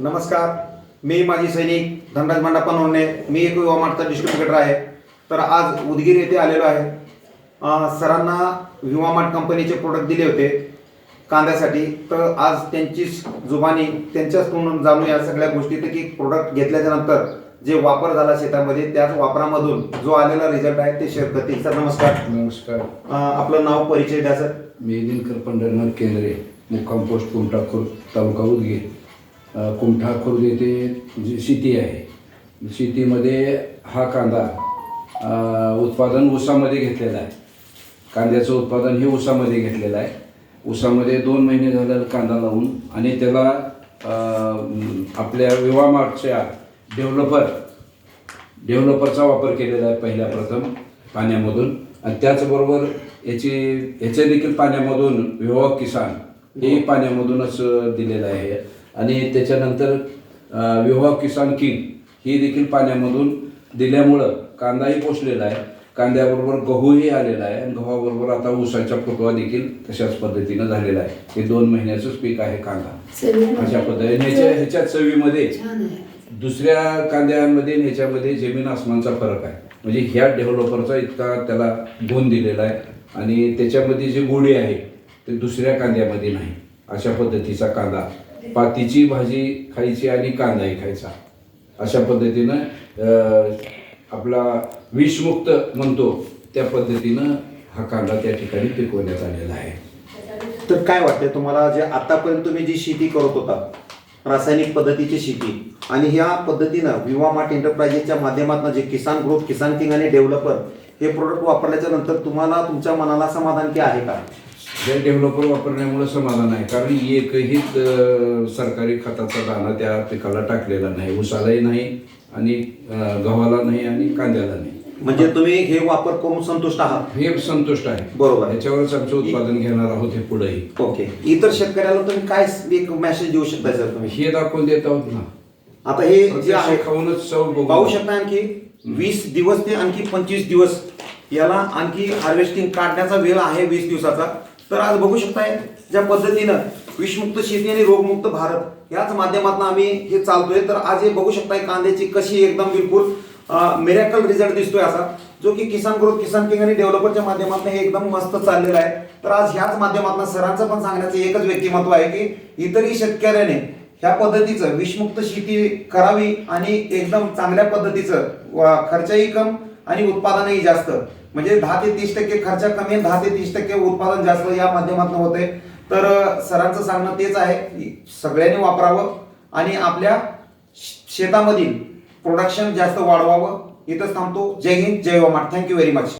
नमस्कार. मी माजी सैनिक धनराज मंडापा नोंदणे. मी एक युवा मार्टचा डिस्ट्रीब्युटर आहे. तर आज उदगीर येथे आलेलो आहे. सरांना युवा मार्ट कंपनीचे प्रोडक्ट दिले होते कांद्यासाठी. तर आज त्यांची जुबानी त्यांच्याच तोंडून जाणू या सगळ्या गोष्टी तर की प्रोडक्ट घेतल्याच्या नंतर जे वापर झाला शेतामध्ये त्याच वापरामधून जो आलेला रिझल्ट आहे ते शेअर करतील. सर नमस्कार. नमस्कार. आपलं नाव परिचय द्या सर. मी दिनकर पंढरनाथ केंद्रे मुक्काम पोस्ट कुमठा खुर्द तालुका उदगीर. कुमठा खुर्द येथे जी शेती आहे. शेतीमध्ये हा कांदा उत्पादन ऊसामध्ये घेतलेला आहे. कांद्याचं उत्पादन हे ऊसामध्ये घेतलेलं आहे. ऊसामध्ये दोन महिने झालेला कांदा लावून आणि त्याला आपल्या विवामार्टच्या डेव्हलपर डेव्हलपरचा वापर केलेला आहे पहिल्या प्रथम पाण्यामधून. आणि त्याचबरोबर याची ह्याच्या देखील पाण्यामधून विवाह किसान हे पाण्यामधूनच दिलेलं आहे. आणि त्याच्यानंतर विवाह किसान किंग ही देखील पाण्यामधून दिल्यामुळं कांदाही पोचलेला आहे. कांद्याबरोबर गहूही आलेला आहे आणि गव्हाबरोबर आता ऊसाच्या फुटवा देखील तशाच पद्धतीनं झालेला आहे. हे दोन महिन्याचंच पीक आहे कांदा. अशा पद्धतीने ह्याच्या ह्याच्या चवीमध्ये दुसऱ्या कांद्यांमध्ये ह्याच्यामध्ये जमीन आसमानचा फरक आहे. म्हणजे ह्या डेव्हलपरचा इतका त्याला गुण दिलेला आहे. आणि त्याच्यामध्ये जी गोडी आहे ते दुसऱ्या कांद्यामध्ये नाही. अशा पद्धतीचा कांदा. पातीची भाजी खायची आणि कांदाही खायचा. अशा पद्धतीनं आपला विषमुक्त म्हणतो त्या पद्धतीनं हा कांदा त्या ठिकाणी पिकवण्यात आलेला आहे. तर काय वाटतंय तुम्हाला जे आतापर्यंत तुम्ही जी शेती करत होता रासायनिक पद्धतीची शेती आणि ह्या पद्धतीनं विवा मार्ट एंटरप्राइजेसच्या माध्यमातून जे किसान ग्रुप किसान किंग आणि डेव्हलपर हे प्रोडक्ट वापरल्याच्या नंतर तुम्हाला तुमच्या मनाला समाधान की आहे का? हे डेव्हलपर वापरण्यामुळे समाधान आहे. कारण एकही सरकारी खताचा दाणा त्या पिकाला टाकलेला नाही. उसालाही नाही आणि गव्हाला नाही आणि कांद्याला नाही. म्हणजे तुम्ही हे वापर करून संतुष्ट आहात? हे संतुष्ट आहे. बरोबर. याच्यावरच आमचं उत्पादन घेणार आहोत हे पुढेही. ओके. इतर शेतकऱ्याला तुम्ही काय एक मेसेज देऊ शकता सर तुम्ही? हे दाखवून देत आहोत ना. आता हे जे आहे खाऊनच चव पाहू शकता आणखी वीस दिवस ते आणखी पंचवीस दिवस याला आणखी हार्वेस्टिंग काढण्याचा वेळ आहे वीस दिवसाचा. तर आज बघू शकताय ज्या पद्धतीनं विषमुक्त शेती आणि रोगमुक्त भारत याच माध्यमातून आम्ही हे चालतोय. तर आज हे बघू शकताय कांद्याची कशी एकदम बिलकुल मिरॅकल रिझल्ट दिसतोय असा जो की किसान ग्रोथ किसान किंग आणि डेव्हलपरच्या माध्यमातून हे एकदम मस्त चाललेलं आहे. तर आज ह्याच माध्यमातून सरांचं पण सांगण्याचं एकच व्यक्तिमत्व आहे की इतरही शेतकऱ्याने ह्या पद्धतीचं विषमुक्त शेती करावी आणि एकदम चांगल्या पद्धतीचं खर्चही कम आणि उत्पादनही जास्त. म्हणजे दहा ते तीस टक्के खर्च कमी आणि दहा ते तीस टक्के उत्पादन जास्त या माध्यमातून होते तर सरांचं सांगणं तेच आहे की सगळ्यांनी वापरावं आणि आपल्या शेतामधील प्रोडक्शन जास्त वाढवावं. इथंच थांबतो. जय हिंद जय वमाट थँक्यू व्हेरी मच